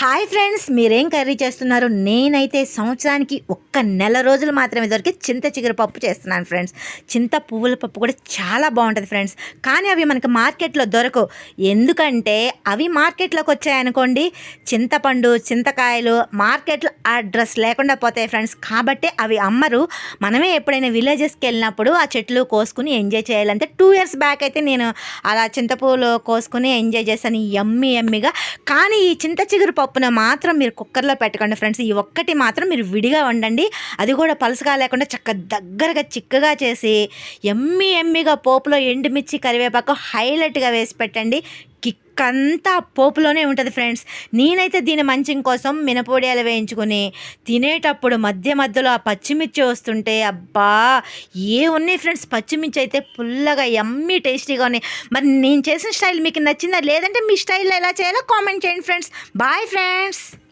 Hi friends మీరేం curry చేస్తున్నారు? నేనైతే సంవత్సరానికి ఒక్క నెల రోజులు మాత్రమే దొరికి చింత చిగురు పప్పు చేస్తున్నాను ఫ్రెండ్స్. చింత పువ్వుల పప్పు కూడా చాలా బాగుంటుంది ఫ్రెండ్స్. కానీ అవి మనకి మార్కెట్లో దొరకవు ఎందుకంటే అవి మార్కెట్లోకి వచ్చాయనుకోండి చింతపండు చింతకాయలు మార్కెట్లో అడ్రస్ లేకుండా పోతాయి ఫ్రెండ్స్. కాబట్టి అవి అమ్మరు. మనమే ఎప్పుడైనా విలేజెస్కి వెళ్ళినప్పుడు ఆ చెట్లు కోసుకుని ఎంజాయ్ చేయాలంటే టూ ఇయర్స్ బ్యాక్ అయితే నేను అలా చింతపూలు కోసుకుని ఎంజాయ్ చేశాను ఎమ్మి ఎమ్మిగా కానీ ఈ చింత చిగురు పప్పున మాత్రం మీరు కుక్కర్లో పెట్టకండి ఫ్రెండ్స్. ఈ ఒక్కటి మాత్రం మీరు విడిగా వండండి. అది కూడా పలుసగా లేకుండా చక్క దగ్గరగా చిక్కగా చేసి ఎమ్మి ఎమ్మిగా పోపులో ఎండుమిర్చి కరివేపాకు హైలైట్గా వేసి పెట్టండి. కిక్ అంతా పోపులోనే ఉంటుంది ఫ్రెండ్స్. నేనైతే దీని మంచం కోసం మినపొడియాలు వేయించుకొని తినేటప్పుడు మధ్య మధ్యలో ఆ పచ్చిమిర్చి వస్తుంటే అబ్బా ఏ ఉన్నాయి ఫ్రెండ్స్? పచ్చిమిర్చి అయితే పుల్లగా ఎమ్మి టేస్టీగా ఉన్నాయి. మరి నేను చేసిన స్టైల్ మీకు నచ్చిందా? లేదంటే మీ స్టైల్లో ఎలా చేయాలో కామెంట్ చేయండి ఫ్రెండ్స్. Bye friends.